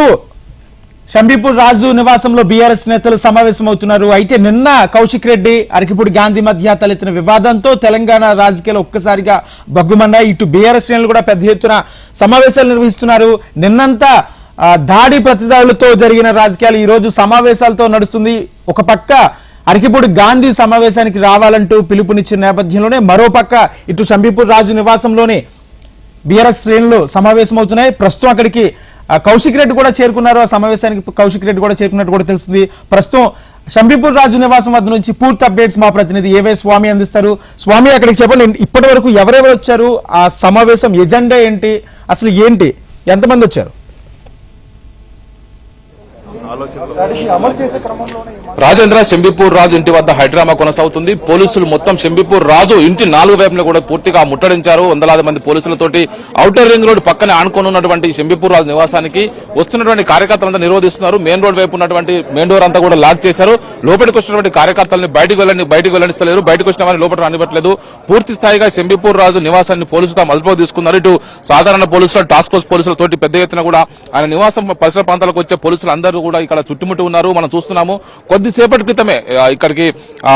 ఇటు షంబీపూర్ రాజు నివాసంలో బీఆర్ఎస్ నేతలు సమావేశమవుతున్నారు. అయితే నిన్న కౌశిక్ రెడ్డి అరకిపూడి గాంధీ మధ్య తలెత్తిన వివాదంతో తెలంగాణ రాజకీయాలు ఒక్కసారిగా బగ్గుమన్నాయి. ఇటు బీఆర్ఎస్ శ్రేణులు కూడా పెద్ద ఎత్తున సమావేశాలు నిర్వహిస్తున్నారు. నిన్నంతా దాడి ప్రతిదాడులతో జరిగిన రాజకీయాలు ఈ రోజు సమావేశాలతో నడుస్తుంది. ఒక పక్క అరకిపూడి గాంధీ సమావేశానికి రావాలంటూ పిలుపునిచ్చిన నేపథ్యంలోనే మరో పక్క ఇటు షంబీపూర్ రాజు నివాసంలోనే బీఆర్ఎస్ శ్రేణులు సమావేశమవుతున్నాయి. ప్రస్తుతం అక్కడికి ఆ, కౌశిక్ రెడ్డి కూడా చేరుకున్నారు. ఆ సమావేశానికి కౌశిక్ రెడ్డి కూడా చేరుకున్నట్టు కూడా తెలుస్తుంది. ప్రస్తుతం షంబీపూర్ రాజు నివాసం వద్ద నుంచి పూర్తి అప్డేట్స్ మా ప్రతినిధి ఏవే స్వామి అందిస్తారు. స్వామి అక్కడికి చెప్పండి. ఇప్పటి వరకు ఎవరెవరు వచ్చారు? ఆ సమావేశం ఎజెండా ఏంటి? అసలు ఏంటి? ఎంతమంది వచ్చారు? రాజేంద్ర శంబీపూర్ రాజు ఇంటి వద్ద హైడ్రామా కొనసాగుతుంది. పోలీసులు మొత్తం శంబీపూర్ రాజు ఇంటి నాలుగు వైపున కూడా పూర్తిగా ముట్టడించారు. వందలాది మంది పోలీసులతోటి ఔటర్ రింగ్ రోడ్ పక్కనే ఆనుకొని ఉన్నటువంటి శంబీపూర్ రాజు నివాసానికి వస్తున్నటువంటి కార్యకర్తలంతా నిరోధిస్తున్నారు. మెయిన్ రోడ్ వైపు ఉన్నటువంటి మెయిన్ డోర్ అంతా కూడా లాక్ చేశారు. లోపలికి వచ్చినటువంటి కార్యకర్తలను బయటకు వెళ్ళని బయటకు వెళ్ళనిస్తలేరు. బయటకు వచ్చిన వారిని లోపల రానివ్వట్లేదు. పూర్తి స్థాయిగా శంబీపూర్ రాజు నివాసాన్ని పోలీసులు తమ అదుపులో తీసుకున్నారు. ఇటు సాధారణ పోలీసులు టాస్క్ ఫోర్స్ పోలీసులతోటి పెద్ద ఎత్తున కూడా ఆయన నివాసం పరిసర ప్రాంతాలకు వచ్చే పోలీసులు అందరూ కూడా ఇక్కడ చుట్టుముట్టి ఉన్నారు. మనం చూస్తున్నాము. కొద్దిసేపటి క్రితమే ఇక్కడికి ఆ,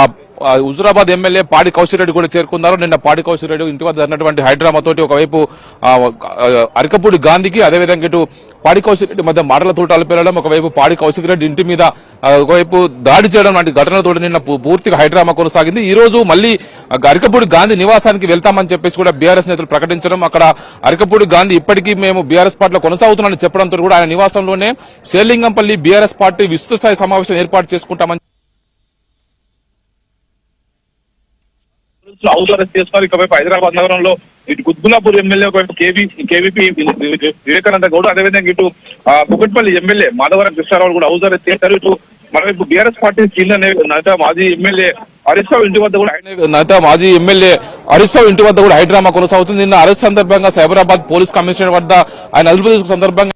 హుజురాబాద్ ఎమ్మెల్యే పాడి కౌశిక్ రెడ్డి కూడా చేరుకున్నారు. నిన్న పాడి కౌశిక్ రెడ్డి ఇంటి వద్ద జరిగినటువంటి హైడ్రామా తోటి ఒకవైపు అరకపూడి గాంధీకి అదేవిధంగా ఇటు పాడి కౌశిక్ రెడ్డి మధ్య మాటల తూటాలు పెరగడం ఒకవైపు పాడి కౌశిక్ రెడ్డి ఇంటి మీద ఒకవైపు దాడి చేయడం లాంటి ఘటనలతో నిన్న పూ- పూర్తిగా హైడ్రామా కొనసాగింది. ఈ రోజు మళ్ళీ అరకపూడి గాంధీ నివాసానికి వెళ్తామని చెప్పేసి కూడా బీఆర్ఎస్ నేతలు ప్రకటించడం అక్కడ అరకపూడి గాంధీ ఇప్పటికీ మేము బీఆర్ఎస్ పార్టీలో కొనసాగుతున్నామని చెప్పడంతో కూడా ఆయన నివాసంలోనే శేర్లింగంపల్లి బీఆర్ఎస్ పార్టీ విస్తృత స్థాయి సమావేశం ఏర్పాటు చేసుకుంటామని హౌస్ అరెస్ట్ చేస్తున్నారు ఇకవైపు హైదరాబాద్ నగరంలో ఇటు గుద్గులాపూర్ ఎమ్మెల్యే ఒకవైపు కేవీ కేవీపీ వివేకానంద గౌడ్ అదేవిధంగా ఇటు కుకట్పల్లి ఎమ్మెల్యే మాధవరం కృష్ణారావు కూడా హౌస్ అరెస్ట్ చేశారు. ఇటు మరోవైపు బీఆర్ఎస్ పార్టీ సీనియర్ నేత మాజీ ఎమ్మెల్యే హరీష్ రావు ఇంటి వద్ద కూడా నేత మాజీ ఎమ్మెల్యే హరీష్ రావు ఇంటి వద్ద కూడా హైడ్రామా కొనసాగుతుంది. నిన్న అరెస్ట్ సందర్భంగా సైబరాబాద్ పోలీస్ కమిషనర్ వద్ద ఆయన అదుపు సందర్భంగా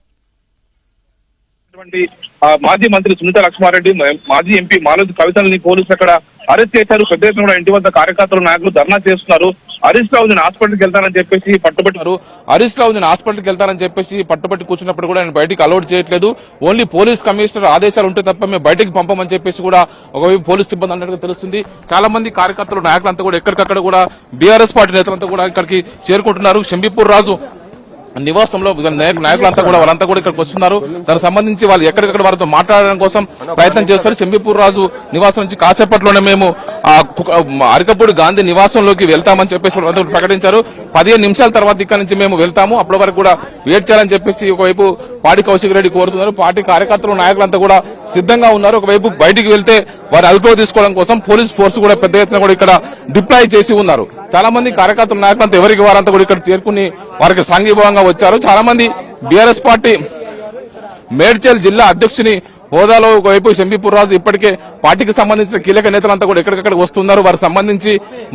మాజీ మంత్రి సునీత లక్ష్మారెడ్డి మాజీ ఎంపీ మాలోజి కవితల్ని పోలీసులు అక్కడ అరెస్ట్ చేశారు. పెద్ద ఎత్తున కూడా ఇంటి వద్ద కార్యకర్తలు నాయకులు ధర్నా చేస్తున్నారు. హరీష్ రావు నేను హాస్పిటల్కి వెళ్తానని చెప్పేసి పట్టుబట్టారు హరీష్ రావు నేను హాస్పిటల్కి వెళ్తానని చెప్పేసి పట్టుబట్టి కూర్చున్నప్పుడు కూడా ఆయన బయటికి అలౌట్ చేయట్లేదు. ఓన్లీ పోలీస్ కమిషనర్ ఆదేశాలు ఉంటే తప్ప మేము బయటకు పంపమని చెప్పేసి కూడా ఒకవైపు పోలీస్ సిబ్బంది అన్నట్టుగా తెలుస్తుంది. చాలా మంది కార్యకర్తలు నాయకులంతా కూడా ఎక్కడికక్కడ కూడా బీఆర్ఎస్ పార్టీ నేతలంతా కూడా ఇక్కడికి చేరుకుంటున్నారు. షంబీపూర్ రాజు నివాసంలో నాయకులంతా కూడా వాళ్ళంతా కూడా ఇక్కడికి వస్తున్నారు. దానికి సంబంధించి వాళ్ళు ఎక్కడికక్కడ వారితో మాట్లాడడం కోసం ప్రయత్నం చేస్తారు. శంబీపూర్ రాజు నివాసం నుంచి కాసేపట్లోనే మేము ఆ అరకపూడి గాంధీ నివాసంలోకి వెళ్తామని చెప్పేసి ప్రకటించారు. పదిహేను నిమిషాల తర్వాత ఇక్కడ నుంచి మేము వెళ్తాము. అప్పటి వరకు కూడా వెయిట్ చేయాలని చెప్పేసి ఒకవైపు పాడి కౌశిక్ రెడ్డి కోరుతున్నారు. పార్టీ కార్యకర్తలు నాయకులంతా కూడా సిద్ధంగా ఉన్నారు. ఒకవైపు బయటికి వెళ్తే వారి అదుపులో తీసుకోవడం కోసం పోలీస్ ఫోర్స్ కూడా పెద్ద ఎత్తున కూడా ఇక్కడ డిప్లాయ్ చేసి ఉన్నారు. చాలా మంది కార్యకర్తలు నాయకులంతా ఎవరికి వారంతా కూడా ఇక్కడ చేరుకుని వారికి సాంఘీభావంగా వచ్చారు. చాలా మంది బీఆర్ఎస్ పార్టీ మేడ్చల్ జిల్లా అధ్యక్షుని హోదాలో ఒకవైపు శంబీపూర్ రాజు ఇప్పటికే పార్టీకి సంబంధించిన కీలక నేతలంతా కూడా ఎక్కడికక్కడ వస్తున్నారు. వారికి సంబంధించి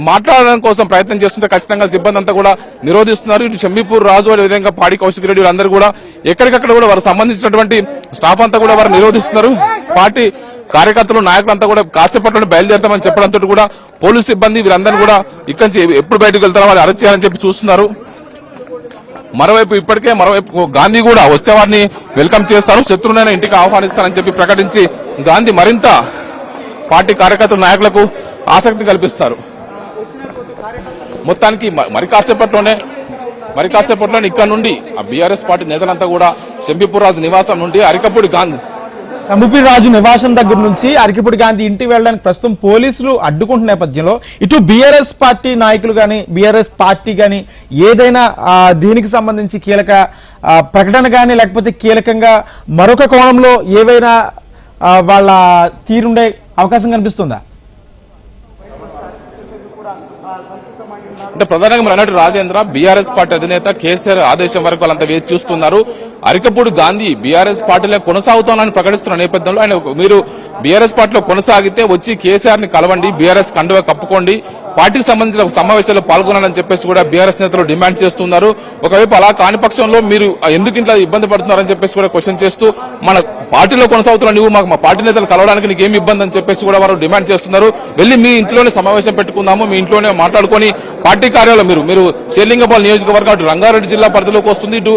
మాట్లాడడం కోసం ప్రయత్నం చేస్తుంటే ఖచ్చితంగా సిబ్బంది అంతా కూడా నిరోధిస్తున్నారు. ఇటు శంబీపూర్ రాజు అదే విధంగా పాడి కౌశిక్ రెడ్డి అందరూ కూడా ఎక్కడికక్కడ కూడా వారికి సంబంధించినటువంటి స్టాఫ్ అంతా కూడా వారు నిరోధిస్తున్నారు. పార్టీ కార్యకర్తలు నాయకులంతా కూడా కాసేపట్లో బయలుదేరుతామని చెప్పడంతో కూడా పోలీసు సిబ్బంది వీరందరూ కూడా ఇక్కడి నుంచి ఎప్పుడు బయటకు వెళ్తారో వాళ్ళు అరెస్ట్ చేయాలని చెప్పి చూస్తున్నారు. మరోవైపు ఇప్పటికే మరోవైపు గాంధీ కూడా వస్తే వారిని వెల్కమ్ చేస్తారు. శత్రువునైనా ఇంటికి ఆహ్వానిస్తానని చెప్పి ప్రకటించి గాంధీ మరింత పార్టీ కార్యకర్తల నాయకులకు ఆసక్తి కల్పిస్తారు. మొత్తానికి మరి కాసేపట్లోనే మరి కాసేపట్లోనే ఇక్కడ నుండి ఆ బీఆర్ఎస్ పార్టీ నేతలంతా కూడా శంబీపూర్ నివాసం నుండి అరికపూడి గాంధీ సంబుపూరి రాజు నివాసం దగ్గర నుంచి అరికిపుడి గాంధీ ఇంటికి వెళ్ళడానికి ప్రస్తుతం పోలీసులు అడ్డుకుంటున్న నేపథ్యంలో ఇటు బీఆర్ఎస్ పార్టీ నాయకులు కానీ బీఆర్ఎస్ పార్టీ కానీ ఏదైనా దీనికి సంబంధించి కీలక ప్రకటన కానీ లేకపోతే కీలకంగా మరొక కోణంలో ఏవైనా వాళ్ళ తీరుండే అవకాశం కనిపిస్తుందా? అంటే ప్రధానంగా మీరు అన్నట్టు రాజేంద్ర బీఆర్ఎస్ పార్టీ అధినేత కేసీఆర్ ఆదేశం వరకు వాళ్ళంతా వేచి చూస్తున్నారు. అరికపూడి గాంధీ బీఆర్ఎస్ పార్టీలో కొనసాగుతానని ప్రకటిస్తున్న నేపథ్యంలో ఆయన మీరు బీఆర్ఎస్ పార్టీలో కొనసాగితే వచ్చి కేసీఆర్ని కలవండి బీఆర్ఎస్ కండువ కప్పుకోండి పార్టీకి సంబంధించిన సమావేశంలో పాల్గొనాలని చెప్పేసి కూడా బీఆర్ఎస్ నేతలు డిమాండ్ చేస్తున్నారు. ఒకవైపు అలా కాని పక్షంలో మీరు ఎందుకు ఇంట్లో ఇబ్బంది పడుతున్నారని చెప్పేసి కూడా క్వశ్చన్ చేస్తూ మన పార్టీలో కొనసాగుతున్న నువ్వు మాకు మా పార్టీ నేతలు కలవడానికి నీకు ఏమి ఇబ్బంది అని చెప్పేసి కూడా వారు డిమాండ్ చేస్తున్నారు. వెళ్ళి మీ ఇంట్లోనే సమావేశం పెట్టుకుందాము మీ ఇంట్లోనే మాట్లాడుకొని పార్టీ కార్యాలయం మీరు మీరు షేర్లింగపాల్ నియోజకవర్గం అటు రంగారెడ్డి జిల్లా పరిధిలోకి వస్తుంది ఇటు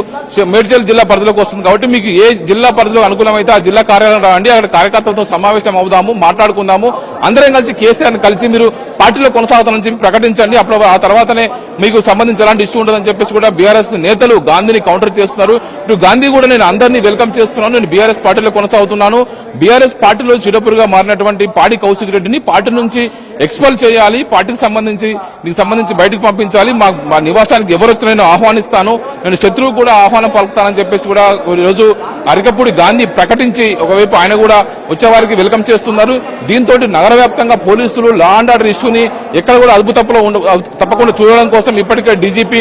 మేడ్చల్ జిల్లా పరిధిలోకి వస్తుంది. కాబట్టి మీకు ఏ జిల్లా పరిధిలో అనుకూలమైతే ఆ జిల్లా కార్యాలయం రండి అక్కడ కార్యకర్తలతో సమావేశం అవుదాము మాట్లాడుకుందాము. అందరం కలిసి కేసీఆర్ కలిసి మీరు పార్టీలో కొనసాగుతానని చెప్పి ప్రకటించండి. అప్పుడు ఆ తర్వాతనే మీకు సంబంధించి ఎలాంటి ఇష్యూ ఉండదని చెప్పేసి కూడా బీఆర్ఎస్ నేతలు గాంధీని కౌంటర్ చేస్తున్నారు. ఇటు గాంధీ కూడా నేను అందరినీ వెల్కమ్ చేస్తున్నాను. నేను బీఆర్ఎస్ పార్టీలో కొనసాగుతున్నాను. బీఆర్ఎస్ పార్టీలో చిడపురుగా మారినటువంటి పాడి కౌశిక్ రెడ్డిని పార్టీ నుంచి ఎక్స్పెల్ చేయాలి. పార్టీకి సంబంధించి దీనికి సంబంధించి బయటకు పంపించాలి. మా మా నివాసానికి ఎవరొచ్చు నేను ఆహ్వానిస్తాను. నేను శత్రువు కూడా ఆహ్వానం పలుకుతానని చెప్పేసి కూడా ఈరోజు రోజు అరికపూడి గాంధీ ప్రకటించి ఒకవైపు ఆయన కూడా వచ్చేవారికి వెల్కమ్ చేస్తున్నారు. దీంతో నగర వ్యాప్తంగా పోలీసులు లా అండ్ ఆర్డర్ ఇష్యూని ఎక్కడ కూడా అదుపు తప్పులో ఉండ తప్పకుండా చూడడం కోసం ఇప్పటికే డీజీపీ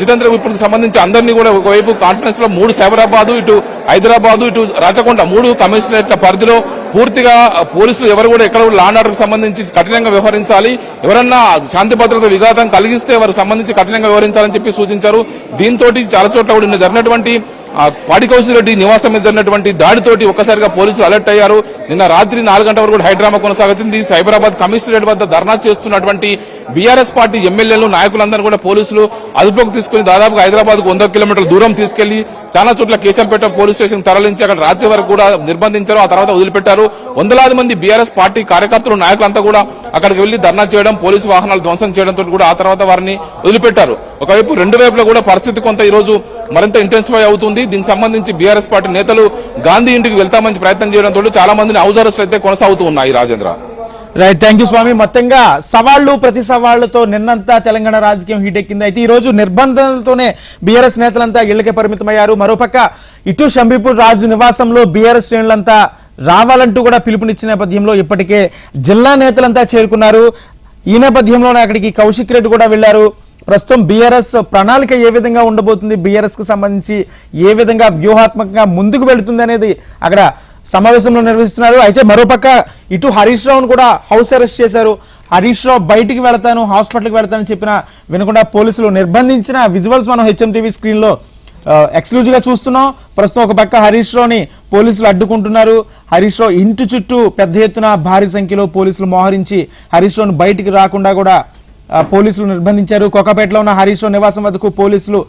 జితేంద్ర విపుల్కి సంబంధించి అందరినీ కూడా ఒకవైపు కాన్ఫరెన్స్లో మూడు సైబరాబాదు ఇటు హైదరాబాదు ఇటు రాచకొండ మూడు కమిషనరేట్ల పరిధిలో పూర్తిగా పోలీసులు ఎవరు కూడా ఎక్కడ కూడా లా ఆర్డర్ సంబంధించి కఠినంగా వ్యవహరించాలి. ఎవరన్నా శాంతి భద్రత విఘాతం కలిగిస్తే వారికి సంబంధించి కఠినంగా వ్యవహరించాలని చెప్పి సూచించారు. దీంతో చాలా చోట్ల కూడా జరిగినటువంటి ఆ పాడి కౌశల్ రెడ్డి నివాసం మీద జరిగినటువంటి దాడితోటి ఒక్కసారిగా పోలీసులు అలర్ట్ అయ్యారు. నిన్న రాత్రి నాలుగు గంటల వరకు కూడా హైడ్రామా కొనసాగుతుంది. సైబరాబాద్ కమిషనరేట్ వద్ద ధర్నా చేస్తున్నటువంటి బీఆర్ఎస్ పార్టీ ఎమ్మెల్యేలు నాయకులందరూ కూడా పోలీసులు అదుపులోకి తీసుకుని దాదాపుగా హైదరాబాద్కు వంద కిలోమీటర్ల దూరం తీసుకెళ్ళి చాలా చోట్ల కేశంపేట పోలీస్ స్టేషన్ తరలించి అక్కడ రాత్రి వరకు కూడా నిర్బంధించారు ఆ తర్వాత వదిలిపెట్టారు. వందలాది మంది బీఆర్ఎస్ పార్టీ కార్యకర్తలు నాయకులంతా కూడా అక్కడికి వెళ్ళి ధర్నా చేయడం పోలీసు వాహనాలు ధ్వంసం చేయడంతో కూడా ఆ తర్వాత వారిని వదిలిపెట్టారు. ఒకవైపు రెండు వైపులా కూడా పరిస్థితి కొంత ఈ రోజు మరింత ఇంటెన్సిఫై అవుతుంది. దీనికి సంబంధించి బీఆర్ఎస్ పార్టీ నేతలు గాంధీ ఇంటికి వెళ్తామని ప్రయత్నం చేయడంతో చాలా మందిని హౌస్ అయితే కొనసాగుతూ ఉన్నాయి Rajendra. Right thank you Swamy మొత్తంగా సవాళ్ళు ప్రతి సవాళ్ళతో నిన్నంతా తెలంగాణ రాజకీయం హీట్ ఎక్కింది. అయితే ఈ రోజు నిర్బంధాలతోనే బీఆర్ఎస్ నేతలంతా ఇళ్ళకే పరిమితమయ్యారు. మరోపక్క ఇటు షంబీపూర్ రాజు నివాసంలో బీఆర్ఎస్ శ్రేణులంతా రావాలంటూ కూడా పిలుపునిచ్చిన నేపథ్యంలో ఇప్పటికే జిల్లా నేతలంతా చేరుకున్నారు. ఈ నేపథ్యంలోనే అక్కడికి కౌశిక్ రెడ్డి కూడా వెళ్ళారు ప్రస్తుతం బీఆర్ఎస్ ప్రణాళిక ఏ విధంగా ఉండబోతుంది? బీఆర్ఎస్కు సంబంధించి ఏ విధంగా వ్యూహాత్మకంగా ముందుకు వెళుతుంది అనేది అక్కడ సమావేశంలో నిర్వహిస్తున్నారు. అయితే మరోపక్క ఇటు హరీష్ రావును కూడా హౌస్ అరెస్ట్ చేశారు. హరీష్ రావు బయటికి వెళతాను హాస్పిటల్కి వెళతానని చెప్పిన వినకుండా పోలీసులు నిర్బంధించిన విజువల్స్ మనం హెచ్ఎం టీవీ స్క్రీన్లో చూస్తున్నాం. ప్రస్తుతం ఒక పక్క హరీష్ రావుని పోలీసులు అడ్డుకుంటున్నారు. హరీష్ రావు ఇంటి చుట్టూ పెద్ద ఎత్తున భారీ సంఖ్యలో పోలీసులు మోహరించి హరీష్ రావును బయటికి రాకుండా కూడా పోలీసులు నిర్బంధించారు. కొక్కపేటలో ఉన్న హరీష్ రావు నివాసం వద్దకు పోలీసులు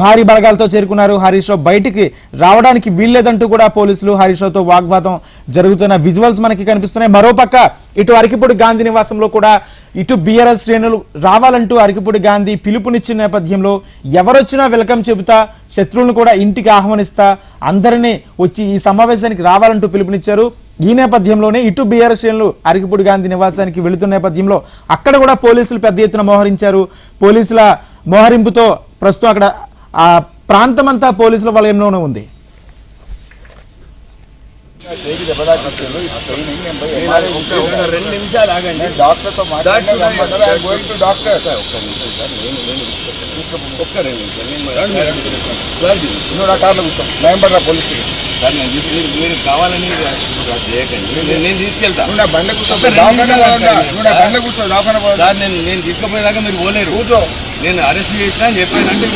భారీ బలగాలతో చేరుకున్నారు. హరీష్ రావు బయటికి రావడానికి వీల్లేదంటూ కూడా పోలీసులు హరీష్ రావుతో వాగ్వాదం జరుగుతున్న విజువల్స్ మనకి కనిపిస్తున్నాయి. మరోపక్క ఇటు అరకిపూడి గాంధీ నివాసంలో కూడా ఇటు బీఆర్ఎస్ శ్రేణులు రావాలంటూ అరకిపూడి గాంధీ పిలుపునిచ్చిన నేపథ్యంలో ఎవరొచ్చినా వెల్కమ్ చెబుతా శత్రువులను కూడా ఇంటికి ఆహ్వానిస్తా అందరినీ వచ్చి ఈ సమావేశానికి రావాలంటూ పిలుపునిచ్చారు. ఈ నేపథ్యంలోనే ఇటు బీఆర్ఎస్ శ్రేణులు అరకిపూడి గాంధీ నివాసానికి వెళుతున్న నేపథ్యంలో అక్కడ కూడా పోలీసులు పెద్ద ఎత్తున మోహరించారు. పోలీసుల మోహరింపుతో ప్రస్తుతం అక్కడ ఆ ప్రాంతమంతా పోలీసుల వలయంలోనే ఉంది. రెండు నిమిషాలు ఆగండి డాక్టర్తో నేను సార్ మీరు కావాలని చేయకండి కూర్చో? సార్ తీసుకుపోయేదాకా మీరు పోలేరు. కూర్చో. నేను అరెస్ట్ చేసినా చెప్పానంటే.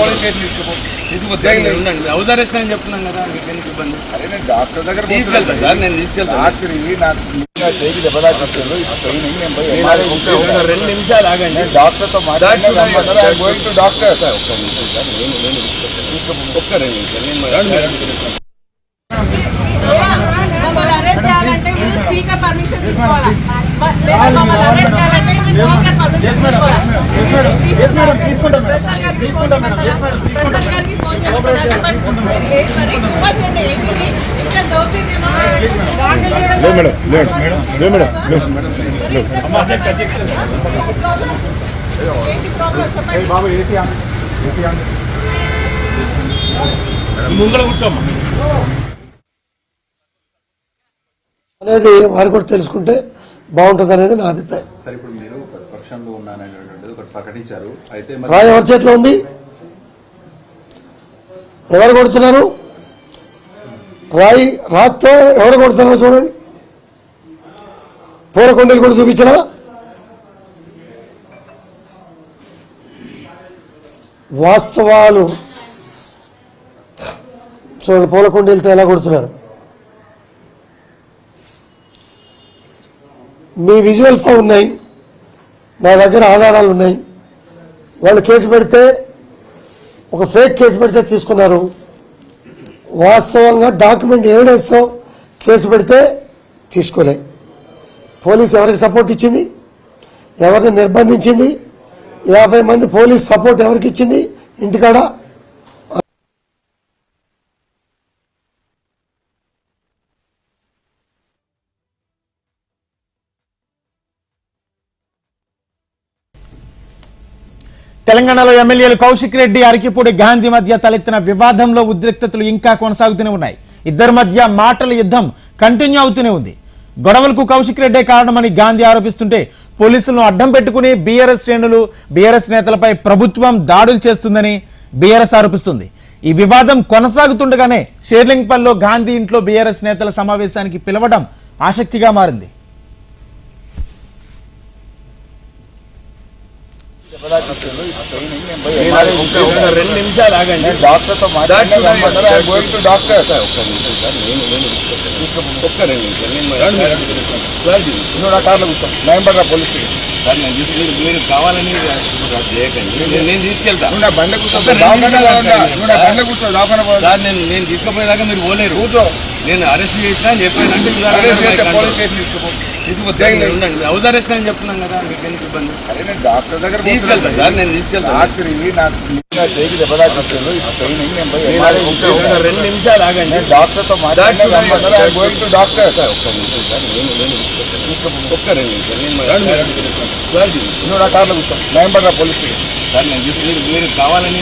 పోలీస్ స్టేషన్ తీసుకుపో. జైలు. ఉండండి హౌస్ అరెస్ట్ అని చెప్తున్నాను కదా మీకు ఎందుకు ఇబ్బంది అరే నేను డాక్టర్ దగ్గర తీసుకెళ్తా సార్ నేను తీసుకెళ్తాను రాత్రి నాకు నా చేయికి దెబ్బ తాకిచ్చారు ఇది ట్రైనింగ్ నేను పోయి నేను MRI కూర్చో. ఒక్క రెండు నిమిషాలు ఆగండి నేను డాక్టర్తో మాట్లాడి డాక్టర్ గోయింగ్ టు డాక్టర్ ఒక్క నిమిషం సార్ నేను నేను తీసుకుపో- ఒక్క రెండు నిమిషాలు నేను మమ్మల్ని అరెస్ట్ చేయాలంటే మీరు స్పీకర్ పర్మిషన్ తీసుకోవాలా మ- బాబు ఏసీ ఏసీ కూర్చోమ్మా అనేది వారు కూడా తెలుసుకుంటే బాగుంటుంది అనేది నా అభిప్రాయం. రాయ రాయి ఎవరి చేతిలో ఉంది? ఎవరు కొడుతున్నారు? రాయి రాత్తో ఎవరు కొడుతున్నారు చూడండి. పూరకొండలు కూడా చూపించిన? వాస్తవాలు. చూడండి పూలకొండలతో ఎలా కొడుతున్నారు? మీ విజువల్స్తో ఉన్నాయి. నా దగ్గర ఆధారాలు ఉన్నాయి. వాళ్ళు కేసు పెడితే ఒక ఫేక్ కేసు పెడితే తీసుకున్నారు. వాస్తవంగా డాక్యుమెంట్ ఎవిడెన్స్తో కేసు పెడితే తీసుకోలే. పోలీస్ ఎవరికి సపోర్ట్ ఇచ్చింది? ఎవరిని నిర్బంధించింది? యాభై మంది పోలీస్ సపోర్ట్ ఎవరికి ఇచ్చింది? ఇంటికాడ? తెలంగాణలో ఎమ్మెల్యేలు కౌశిక్ రెడ్డి అరకిపూడి గాంధీ మధ్య తలెత్తిన వివాదంలో ఉద్రిక్తతలు ఇంకా కొనసాగుతూనే ఉన్నాయి. ఇద్దరి మధ్య మాటల యుద్ధం కంటిన్యూ అవుతూనే ఉంది. గొడవలకు కౌశిక్ రెడ్డే కారణమని గాంధీ ఆరోపిస్తుంటే పోలీసులను అడ్డం పెట్టుకుని బీఆర్ఎస్ శ్రేణులు బీఆర్ఎస్ నేతలపై ప్రభుత్వం దాడులు చేస్తుందని బీఆర్ఎస్ ఆరోపిస్తుంది. ఈ వివాదం కొనసాగుతుండగానే షేర్లింగ్పల్లో గాంధీ ఇంట్లో బీఆర్ఎస్ నేతల సమావేశానికి పిలవడం ఆసక్తిగా మారింది. రెండు నిమిషాలు ఆగండి డాక్టర్తో మాట్లాడి గోయింగ్ టు డాక్టర్ ఒక్క రెండు నిమిషాలు నేను సార్ నువ్వు నా కార్లో కూర్చో నేను పడరా పోలీస్ స్టేషన్ సార్ నేను తీసుకు- మీరు- కావాలని చేయకండి నేను తీసుకెళ్తా నా బండ కూర్చో నా బండ కూర్చో? సార్ నేను నేను తీసుకుపోయేదాకా మీరు పోలేరు కూర్చో నేను అరెస్ట్ చేసినా చెప్పానంటే. పోలీస్ స్టేషన్ తీసుకుపో జైలు. ఉండండి. అరెస్ట్ అని చెప్తున్నాం కదా మీకు ఎందుకు ఇబ్బంది? అరే నేను డాక్టర్ దగ్గర సార్ నేను తీసుకెళ్తా డాక్టర్ ఇవి నాకు నా చేయికి దెబ్బ తాకిచ్చారు ఇది ట్రైనింగ్ నేను పోయి నేను MRI ఒక్క- చేశాను. ఒక్క రెండు నిమిషాలు ఆగండి. నేను డాక్టర్తో మాట్లాడి గోయింగ్ టు డాక్టర్ సార్ ఒక్క నిమిషం సార్ నేను నేను. ఒక్క రెండు. నిమిషాలు నేను సార్ నువ్వు నా కార్లో కూర్చో. నేను పడరా పోలీస్ స్టేషన్. సార్ నేను తీసుకు- మీరు- మీరు కావాలని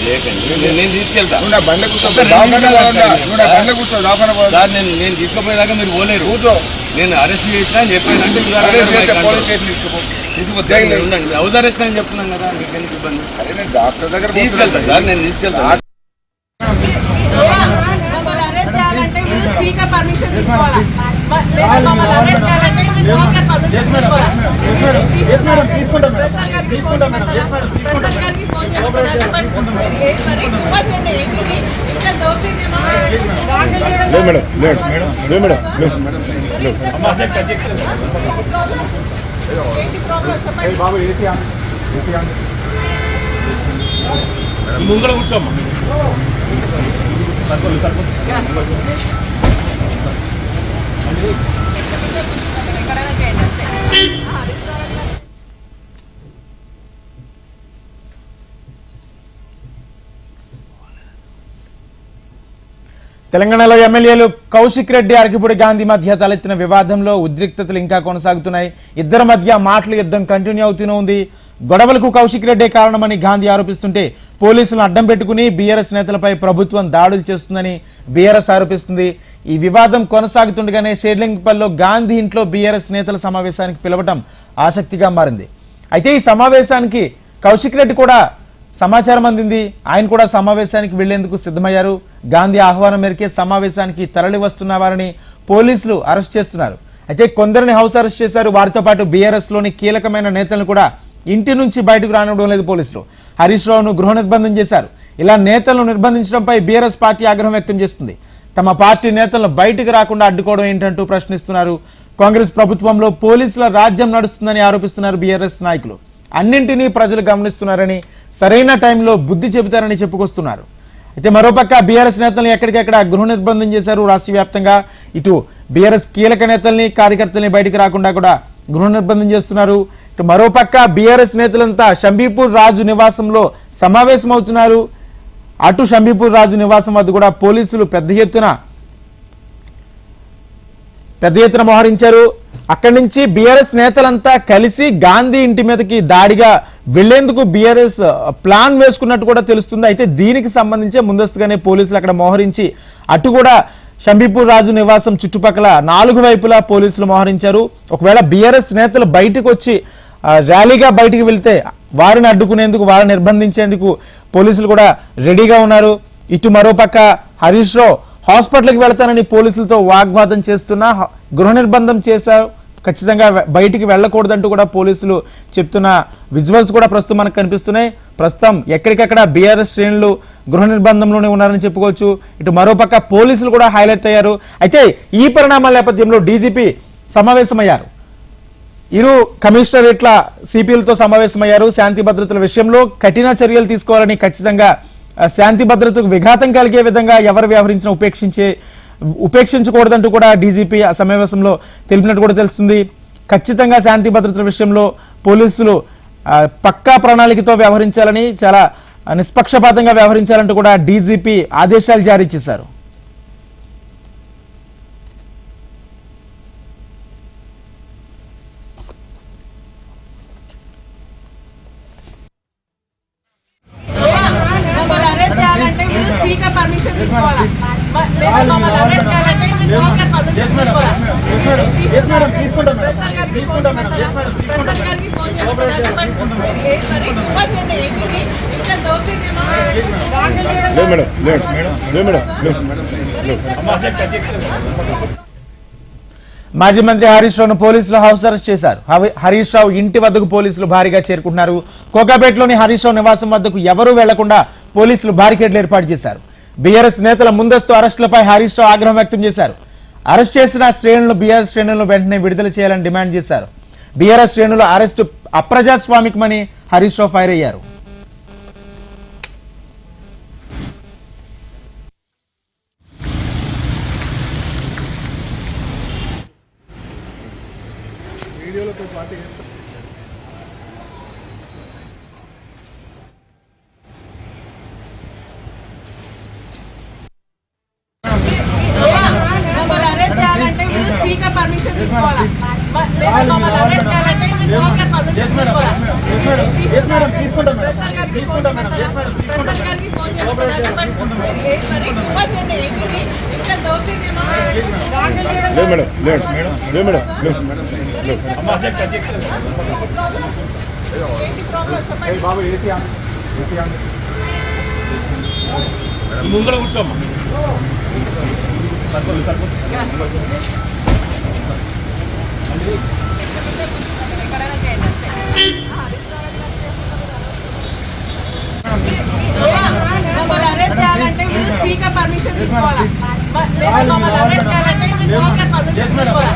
చేయకండి నేను నేను తీసుకెళ్తా. నువ్వు నా బండ కూర్చో. దావఖాన. నువ్వు నా బండ కూర్చో దావఖాన? సార్ నేను నేను తీసుకుపోయేదాకా మీరు పోలేరు. కూర్చో. నేను అరెస్ట్ చేసినా అని చెప్పానంటే మీరు అదే అరెస్ట్ చేస్తే చేయకండి. పోలీస్ స్టేషన్ తీసుకుపో. తీసుకొస్తే జైలు. ఉండండి. హౌస్ అరెస్ట్ అని చెప్తున్నాం కదా మీకు ఎందుకు ఇబ్బంది? డాక్టర్ దగ్గర తీసుకెళ్తా సార్ నేను తీసుకెళ్తా. మమ్మల్ని అరెస్ట్ చేయాలంటే మీరు స్పీకర్ పర్మిషన్ తీసుకోవాలా? ముందర కూర్చోమ్మా మమ్మల్ని అరెస్ట్ తెలంగాణలో ఎమ్మెల్యేలు కౌశిక్ రెడ్డి అరకిపూడి గాంధీ మధ్య తలెత్తిన వివాదంలో ఉద్రిక్తతలు ఇంకా కొనసాగుతున్నాయి. ఇద్దరి మధ్య మాటల యుద్ధం కంటిన్యూ అవుతూనే ఉంది. గొడవలకు కౌశిక్ రెడ్డే కారణమని గాంధీ ఆరోపిస్తుంటే పోలీసులను అడ్డం పెట్టుకుని బీఆర్ఎస్ నేతలపై ప్రభుత్వం దాడులు చేస్తుందని బీఆర్ఎస్ ఆరోపిస్తుంది. ఈ వివాదం కొనసాగుతుండగానే షేర్లింగ్పల్లో గాంధీ ఇంట్లో బీఆర్ఎస్ నేతల సమావేశానికి పిలవటం ఆసక్తిగా మారింది. అయితే ఈ సమావేశానికి కౌశిక్ రెడ్డి కూడా సమాచారం అందింది. ఆయన కూడా సమావేశానికి వెళ్ళేందుకు సిద్ధమయ్యారు. గాంధీ ఆహ్వానం మేరకే సమావేశానికి తరలి వస్తున్న వారిని పోలీసులు అరెస్ట్ చేస్తున్నారు. అయితే కొందరిని హౌస్ అరెస్ట్ చేశారు. వారితో పాటు బీఆర్ఎస్లోని కీలకమైన నేతలను కూడా ఇంటి నుంచి బయటకు రానివ్వడం లేదు పోలీసులు. హరీష్ రావును గృహ నిర్బంధం చేశారు. ఇలా నేతలను నిర్బంధించడంపై బీఆర్ఎస్ పార్టీ ఆగ్రహం వ్యక్తం చేస్తుంది. తమ పార్టీ నేతలను బయటికి రాకుండా అడ్డుకోవడం ఏంటంటూ ప్రశ్నిస్తున్నారు. కాంగ్రెస్ ప్రభుత్వంలో పోలీసుల రాజ్యం నడుస్తుందని ఆరోపిస్తున్నారు బీఆర్ఎస్ నాయకులు. అన్నింటినీ ప్రజలు గమనిస్తున్నారని సరైన టైంలో బుద్ధి చెబుతారని చెప్పుకొస్తున్నారు. అయితే మరోపక్క బీఆర్ఎస్ నేతలను ఎక్కడికెక్కడ గృహ నిర్బంధం చేశారు రాష్ట్ర వ్యాప్తంగా. ఇటు బీఆర్ఎస్ కీలక నేతల్ని కార్యకర్తల్ని బయటికి రాకుండా కూడా గృహ నిర్బంధం చేస్తున్నారు. ఇటు మరోపక్క బీఆర్ఎస్ నేతలంతా షంబీపూర్ రాజు నివాసంలో సమావేశమవుతున్నారు. అటు షంబీపూర్ రాజు నివాసం వద్ద కూడా పోలీసులు పెద్ద ఎత్తున పెద్ద ఎత్తున మోహరించారు. అక్కడి నుంచి బీఆర్ఎస్ నేతలంతా కలిసి గాంధీ ఇంటి మీదకి దాడిగా వెళ్ళేందుకు బీఆర్ఎస్ ప్లాన్ వేసుకున్నట్టు కూడా తెలుస్తుంది. అయితే దీనికి సంబంధించి ముందస్తుగానే పోలీసులు అక్కడ మోహరించి అటు కూడా షంబీపూర్ రాజు నివాసం చుట్టుపక్కల నాలుగు వైపులా పోలీసులు మోహరించారు. ఒకవేళ బీఆర్ఎస్ నేతలు బయటకు వచ్చి ర్యాలీగా బయటికి వెళ్తే వారిని అడ్డుకునేందుకు వారిని నిర్బంధించేందుకు పోలీసులు కూడా రెడీగా ఉన్నారు. ఇటు మరోపక్క హరీష్ రావు హాస్పిటల్కి వెళ్తానని పోలీసులతో వాగ్వాదం చేస్తున్నా గృహ నిర్బంధం చేశారు. ఖచ్చితంగా బయటికి వెళ్ళకూడదంటూ కూడా పోలీసులు చెప్తున్న విజువల్స్ కూడా ప్రస్తుతం మనకు కనిపిస్తున్నాయి. ప్రస్తుతం ఎక్కడికక్కడ బీఆర్ఎస్ శ్రేణులు గృహ నిర్బంధంలోనే ఉన్నారని చెప్పుకోవచ్చు. ఇటు మరోపక్క పోలీసులు కూడా హైలైట్ అయ్యారు. అయితే ఈ పరిణామాల నేపథ్యంలో డీజీపీ సమావేశమయ్యారు. ఇరు కమిషనరేట్ల సిపిలతో సమావేశమయ్యారు. శాంతి భద్రతల విషయంలో కఠిన చర్యలు తీసుకోవాలని ఖచ్చితంగా శాంతి భద్రతకు విఘాతం కలిగే విధంగా ఎవరు వ్యవహరించినా ఉపేక్షించే ఉపేక్షించకూడదంటూ కూడా డీజీపీ ఆ సమావేశంలో తెలిపినట్టు కూడా తెలుస్తుంది. ఖచ్చితంగా శాంతి భద్రతల విషయంలో పోలీసులు పక్కా ప్రణాళికతో వ్యవహరించాలని చాలా నిష్పక్షపాతంగా వ్యవహరించాలంటూ కూడా డీజీపీ ఆదేశాలు జారీ చేశారు మమ్మల్ని అరెస్ట్ చేయాలంటే మీరు స్పీకర్ పర్మిషన్ తీసుకోవాలా మ- మేము మమ్మల్ని అరెస్ట్ చేయాలంటే మీరు స్పీకర్ పర్మిషన్ తీసుకోవాలా ప్రసాద్ గారికి ఫోన్ చేస్తారా? ప్రసాద్ గారికి ఫోన్ చేస్తారా? చెప్పండి. ఏ మరి ఇవ్వచ్చండి ఏంటిది ఇంత దౌర్జన్యమా దాడులు చేయడం మాజీ మంత్రి హరీష్ రావును పోలీసులు హౌస్ అరెస్ట్ చేశారు. హరీష్ రావు ఇంటి వద్దకు పోలీసులు భారీగా చేరుకుంటున్నారు. కోకాపేటలోని హరీష్ రావు నివాసం వద్దకు ఎవరూ వెళ్ళకుండా పోలీసులు బారికేడ్లు ఏర్పాటు చేశారు. బీఆర్ఎస్ నేతల ముందస్తు అరెస్టులపై హరీష్ రావు ఆగ్రహం వ్యక్తం చేశారు. అరెస్ట్ చేసిన శ్రేణులు బీఆర్ఎస్ శ్రేణులను వెంటనే విడుదల చేయాలని డిమాండ్ చేశారు. బీఆర్ఎస్ శ్రేణులు అరెస్టు అప్రజాస్వామికమని హరీష్ రావు ఫైర్ అయ్యారు. మమ్మల్ని అరెస్ట్ చేయాలంటే మీరు స్పీకర్ పర్మిషన్ తీసుకోవాలా మమ్మల్ని అరెస్ట్ చేయాలంటే స్పీకర్ పర్మిషన్ తీసుకోవాలా ప్రసాద్ గారికి ఫోన్? ప్రసాద్ గారికి ఫోన్ దౌర్జన్యమా చేయడం ఏంటి ప్రాబ్లం చెప్పండి ముంగడ కూర్చోమ్మా మమ్మల్ని అరెస్ట్ చేయాలంటే మీరు స్పీకర్ పర్మిషన్ తీసుకోవాలా మ- మేము మమ్మల్ని అరెస్ట్ చేయాలంటే మీరు స్పీకర్ పర్మిషన్ తీసుకోవాలా